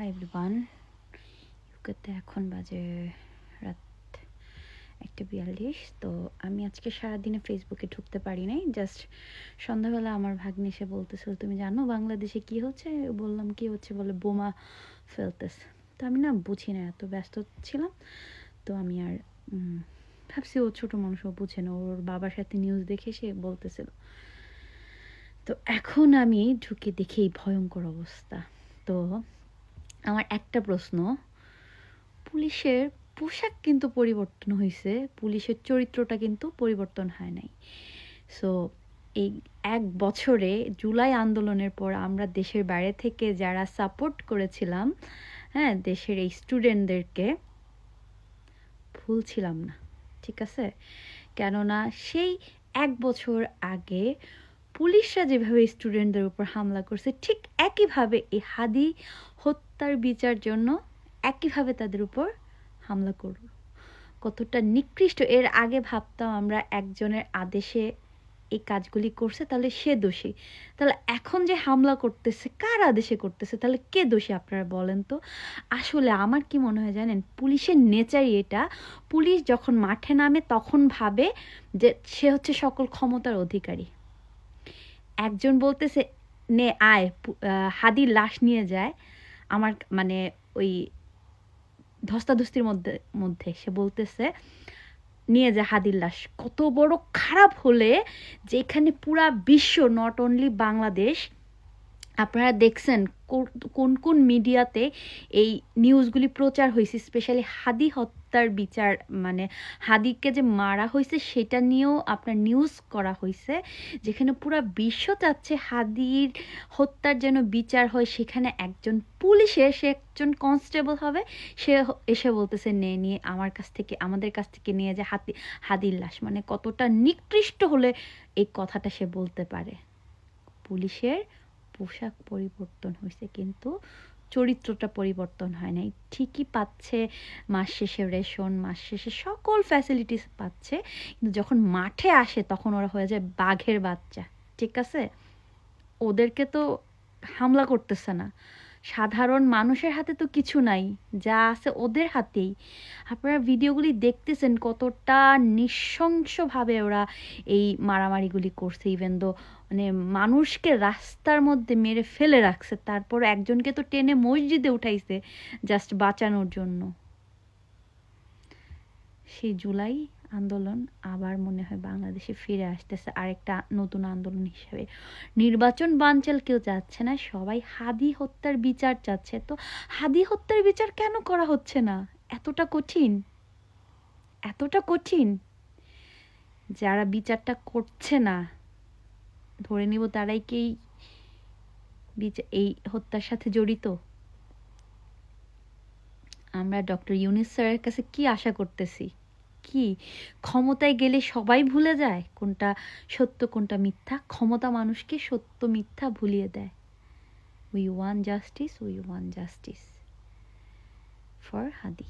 Hi everyone ইউকেতে এখন বাজে রাত একটা বিয়াল্লিশ, তো আমি আজকে সারাদিনে ফেসবুকে ঢুকতে পারি নাই। জাস্ট সন্ধ্যাবেলা আমার ভাগ্নি এসে বলতেছিল, তুমি জানো বাংলাদেশে কি হচ্ছে? বললাম, কি হচ্ছে? বলে, বোমা ফেলতেছে তো আমি না বুঝি না, এত ব্যস্ত ছিলাম। তো আমি আর ভাবছি ও ছোটো মানুষ, ও বুঝে না। ওর বাবার সাথে নিউজ দেখে সে বলতেছিল। তো এখন আমি ঢুকে দেখি এই ভয়ঙ্কর অবস্থা। তো আমার একটা প্রশ্ন। পুলিশের পোশাক কিন্তু পরিবর্তন হয়েছে পুলিশের চরিত্রটা কিন্তু পরিবর্তন হয় নাই। সো এই এক বছরে জুলাই আন্দোলনের পর আমরা দেশের বাইরে থেকে যারা সাপোর্ট করেছিলাম হ্যাঁ দেশের এই স্টুডেন্টদেরকে ভুলছিলাম না, ঠিক আছে? কেননা সেই এক বছর আগে পুলিশরা যেভাবে স্টুডেন্টদের উপর হামলা করছে, ঠিক একইভাবে এই হাদি হত্যার বিচার জন্য একইভাবে তাদের উপর হামলা করল। কতটা নিকৃষ্ট। এর আগে ভাবতাম আমরা একজনের আদেশে এই কাজগুলি করছে, তাহলে সে দোষী। তাহলে এখন যে হামলা করতেছে, কার আদেশে করতেছে, তাহলে কে দোষী আপনারা বলেন তো? আসলে আমার কি মনে হয় জানেন, পুলিশের নেচারই এটা। পুলিশ যখন মাঠে নামে, তখন ভাবে যে সে হচ্ছে সকল ক্ষমতার অধিকারী। একজন বলতেছে, নে, আয়। হাদির লাশ নিয়ে যায়। আমার মানে ওই ধস্তাধস্তির মধ্যে মধ্যে সে বলতেছে, নিয়ে যায় হাদির লাশ। কত বড় খারাপ হলে যেখানে পুরা বিশ্ব নট অনলি বাংলাদেশ আপনারা দেখছেন কোন কোন মিডিয়াতে এই নিউজগুলি প্রচার হয়েছে, স্পেশালি হাদি হত্যার বিচার মানে হাদিকে যে মারা হয়েছে সেটা নিয়েও আপনার নিউজ করা হয়েছে, যেখানে পুরা বিশ্ব চাচ্ছে হাদির হত্যার যেন বিচার হয়, সেখানে একজন পুলিশের সে একজন কনস্টেবল হবে, সে এসে বলতেছে, নে, নিয়ে আমার কাছ থেকে, আমাদের কাছ থেকে নিয়ে যে হাতি, হাদির লাশ। মানে কতটা নিকৃষ্ট হলে এই কথাটা সে বলতে পারে। পুলিশের পোশাক পরিবর্তন হয়েছে, কিন্তু চরিত্রটা পরিবর্তন হয় নাই। ঠিকই পাচ্ছে মাস শেষে রেশন, মাস শেষে সকল ফ্যাসিলিটিস পাচ্ছে, কিন্তু যখন মাঠে আসে তখন ওরা হয়ে যায় বাঘের বাচ্চা, ঠিক আছে? ওদেরকে তো হামলা করতেছে না। সাধারণ মানুষের হাতে তো কিছু নাই, যা আছে ওদের হাতেই। আপনারা ভিডিওগুলি দেখতেছেন কতটা নৃশংসভাবে ওরা এই মারামারিগুলি করছে ইভেন দো মানে মানুষকে রাস্তার মধ্যে মেরে ফেলে রাখছে। তারপর একজনকে তো টেনে মসজিদে উঠাইছে জাস্ট বাঁচানোর জন্য। সেই জুলাই আন্দোলন আবার মনে হয় বাংলাদেশে ফিরে আসতেছে আরেকটা নতুন আন্দোলন হিসেবে। নির্বাচন বানচাল কেউ চাচ্ছে না, সবাই হাদি হত্যার বিচার চাচ্ছে। তো হাদি হত্যার বিচার কেন করা হচ্ছে না? এতটা কঠিন। এতটা কঠিন। যারা বিচারটা করছে না ধরে নিব তারাই কি এই হত্যার সাথে জড়িত? আমরা ডক্টর ইউনিস স্যারের কাছে কি আশা করতেছি? কি? ক্ষমতায় গেলে সবাই ভুলে যায় কোনটা সত্য, কোনটা মিথ্যা? ক্ষমতা মানুষকে সত্য, মিথ্যা ভুলিয়ে দেয়। We want justice we want justice for Hadi